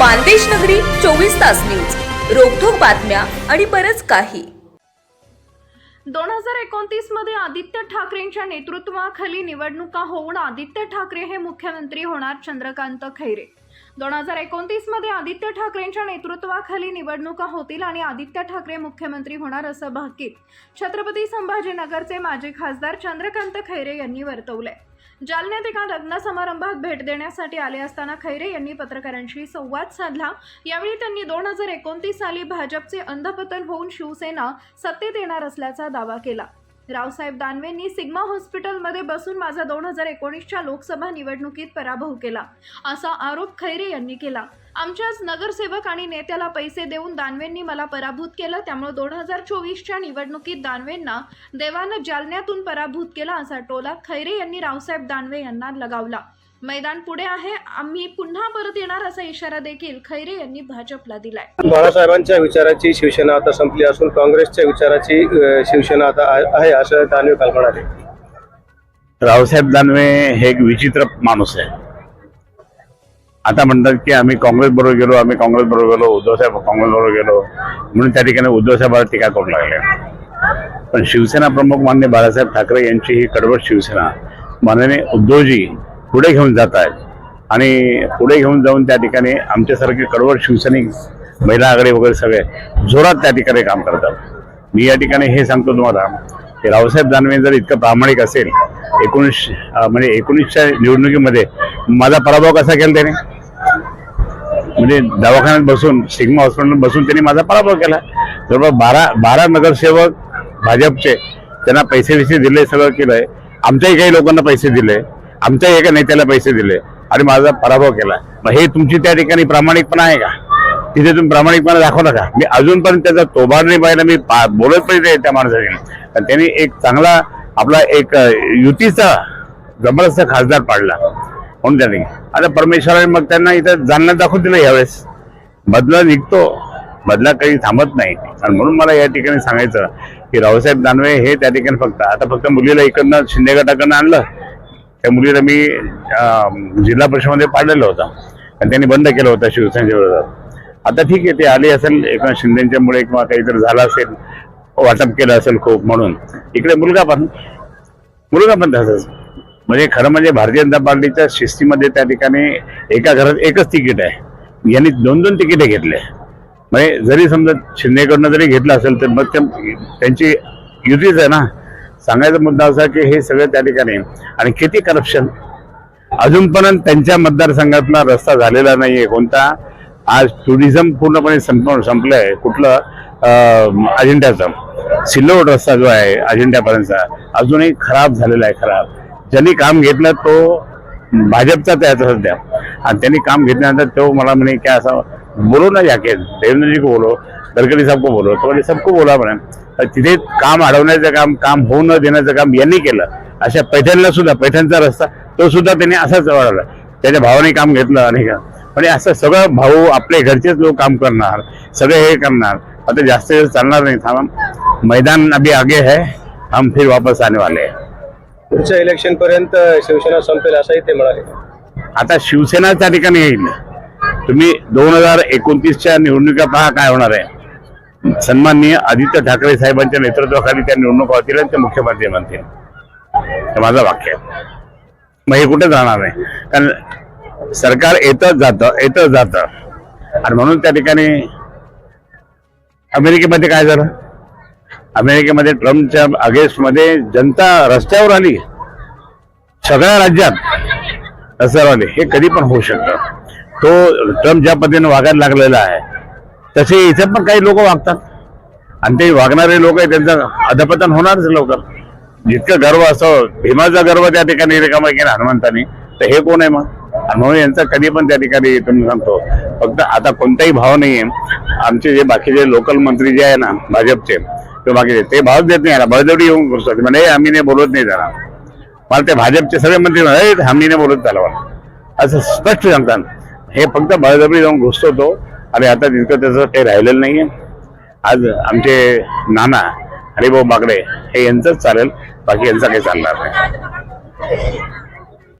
मानदेश नगरी चोवीस तास न्यूज. रोखोक बातम्या आणि बरच काही. दोन हजार एकोणतीसमध्ये आदित्य ठाकरेंच्या नेतृत्वाखाली निवडणुका होऊन आदित्य ठाकरे हे मुख्यमंत्री होणार चंद्रकांत खैरे. दोन हजार एकोणतीसमध्ये आदित्य ठाकरेंच्या नेतृत्वाखाली निवडणुका होतील आणि आदित्य ठाकरे मुख्यमंत्री होणार असं भाकीत. छत्रपती संभाजीनगरचे माजी खासदार चंद्रकांत खैरे यांनी वर्तवले जालन्यात एका लग्न समारंभात भेट देण्यासाठी आले असताना खैरे यांनी पत्रकारांशी संवाद साधला. यावेळी त्यांनी दोन हजार एकोणतीस साली भाजपचे अंधपतन होऊन शिवसेना सत्तेत येणार असल्याचा दावा केला. रावसाहेब दानवेंनी सिग्मा हॉस्पिटलमध्ये बसून माझा दोन हजार एकोणीसच्या लोकसभा निवडणुकीत पराभव केला. असा आरोप खैरे यांनी केला. आमच्याच नगरसेवक आणि नेत्याला पैसे देऊन दानवेंनी मला पराभूत केलं त्यामुळे दोन हजार चोवीसच्या निवडणुकीत दानवेंना देवानं जालन्यातून पराभूत केला असा टोला खैरे यांनी रावसाहेब दानवे यांना लगावला. मैदान पुढे आहे. आम्ही पुन्हा परत येणार असा इशारा देखील खैरे यांनी भाजपला दिलाय. बाळासाहेबांच्या विचाराची शिवसेना आता संपली असून काँग्रेसच्या विचाराची शिवसेना आता आहे- असं दानवे काल म्हणाले. रावसाहेब दानवे हे एक विचित्र माणूस आहे. आता म्हणतात की आम्ही काँग्रेस बरोबर गेलो आम्ही काँग्रेस बरोबर गेलो उद्धव साहेब काँग्रेस बरोबर गेलो म्हणून त्या ठिकाणी उद्धव साहेबांवर टीका करू लागले. पण शिवसेना प्रमुख मान्य बाळासाहेब ठाकरे यांची ही कडवट शिवसेना माननीय उद्धवजी पुढे घेऊन जात आहेत. आणि पुढे घेऊन जाऊन त्या ठिकाणी आमच्यासारखे कडवड शिवसैनिक महिला आघाडी वगैरे सगळे जोरात त्या ठिकाणी काम करतात. मी या ठिकाणी हे सांगतो तुम्हाला की रावसाहेब दानवे जर इतकं प्रामाणिक असेल एकोणीस म्हणजे एकोणीसच्या निवडणुकीमध्ये माझा पराभव कसा केला त्याने? म्हणजे दवाखान्यात बसून सिग्मा हॉस्पिटल बसून त्यांनी माझा पराभव केला. जवळपास बारा बारा नगरसेवक भाजपचे त्यांना पैसे विसे दिले सगळं केलंय. आमच्याही काही लोकांना पैसे दिले. आमच्या एका नेत्याला पैसे दिले आणि माझा पराभव केला. मग हे तुमची त्या ठिकाणी प्रामाणिकपणा आहे का? तिथे तुम्ही प्रामाणिकपणा दाखवला का मी अजूनपर्यंत त्याचा तोबार नाही पाहिला मी पा- बोलत पाहिजे त्या माणसाने. कारण त्यांनी एक चांगला आपला एक युतीचा जबरदस्त खासदार पाडला. म्हणून त्यांनी. आता परमेश्वराने मग त्यांना इथं जालन्यात दाखवून दिलं यावेळेस. बदला निघतो. बदला काही थांबत नाही. आणि म्हणून मला या ठिकाणी सांगायचं की रावसाहेब दानवे हे त्या ठिकाणी फक्त आता फक्त मुलीला इकडनं शिंदे गटाकडनं आणलं. त्या मुलीला मी जिल्हा परिषदमध्ये पाडलेलं होतं. आणि त्यांनी बंद केलं होतं शिवसेनेच्या विरोधात. आता ठीक आहे ते आले असेल एका शिंदेच्यामुळे किंवा काहीतरी झालं असेल वाटप केलं असेल खूप म्हणून. इकडे मुलगा पण मुलगा पण तसंच. म्हणजे खरं म्हणजे भारतीय जनता पार्टीच्या शिस्तीमध्ये त्या ठिकाणी एका घरात एकच तिकीट आहे. यांनी दोन दोन तिकीटे घेतले. म्हणजे जरी समजा शिंदेकडनं जरी घेतलं असेल तर मग त्यांची युतीच आहे ना. सांगायचा मुद्दा असा की हे सगळं त्या ठिकाणी आणि किती करप्शन अजूनपर्यंत त्यांच्या मतदारसंघातला रस्ता झालेला नाहीये कोणता. आज टुरिझम पूर्णपणे संप आहे कुठलं? अजिंठ्याचं. सिल्लोड रस्ता जो आहे अजिंठ्यापर्यंतचा अजूनही खराब झालेला आहे खराब. ज्यांनी काम घेतलं तो भाजपचा त्याचा सध्या. आणि त्यांनी काम घेतल्यानंतर तो मला म्हणे की असं बोलो ना जाके देवेंद्रजी को बोलो गडकरी साहेब को बोलो तो म्हणजे सबको बोला म्हणे. तिथे काम अडवण्याचं काम काम होऊ न देण्याचं काम यांनी केलं. अशा पैठणला सुद्धा पैठणचा रस्ता तो सुद्धा त्यांनी असाच वाढवला. त्याच्या भावाने काम घेतलं आणि का म्हणजे असं सगळं भाऊ आपले घरचेच लोक काम करणार सगळे हे करणार. आता जास्त दिवस चालणार नाही. थांबा. मैदान अभी आगे है. हम फिर वापस आने वाले पुढच्या इलेक्शन पर्यंत शिवसेना संपेल असंही ते म्हणाले. आता शिवसेना त्या ठिकाणी येईल. तुम्ही दोन हजार एकोणतीसच्या निवडणुका पहा काय होणार आहे. सन्माननीय आदित्य ठाकरे साहेबांच्या नेतृत्वाखाली त्या निवडणुका होतील आणि ते मुख्यमंत्री बनतील. हे माझं वाक्य आहे. मग हे कुठे जाणार नाही कारण सरकार येतच जातं येतच जातं. आणि म्हणून त्या ठिकाणी अमेरिकेमध्ये काय झालं? अमेरिकेमध्ये ट्रम्पच्या अगेन्स्टमध्ये जनता रस्त्यावर आली. सगळ्या राज्यात रस्त्यावर आली. हे कधी पण होऊ शकतं. तो ट्रम्प ज्या पद्धतीने वागायला लागलेला आहे तसे इथे पण काही लोक वागतात. आणि ते वागणारे लोक आहे त्यांचं अधपतन होणारच लवकर. जितकं गर्व असं भीमाचा गर्व त्या ठिकाणी रिकामा केला हनुमंतानी तर हे कोण आहे मग? आणि म्हणून यांचं कधी पण त्या ठिकाणी तुम्ही सांगतो. फक्त आता कोणताही भाव नाहीये आमचे जे बाकीचे लोकल मंत्री जे आहे ना भाजपचे किंवा बाकीचे ते भाव देत नाही. याला बळजबरी येऊन घुसतात म्हणजे "ए, आम्ही नाही बोलत नाही जरा मला ते भाजपचे सगळे मंत्री म्हणाले, "ए, आम्ही नाही बोलत त्याला. असं स्पष्ट सांगतात. हे फक्त बळजबरी जाऊन घुसतो तो. आणि आता तितकं त्याचं काही राहिलेलं नाहीये. आज आमचे नाना हरिभाऊ बागडे हे यांचंच चालेल बाकी यांचा काही चालणार नाही.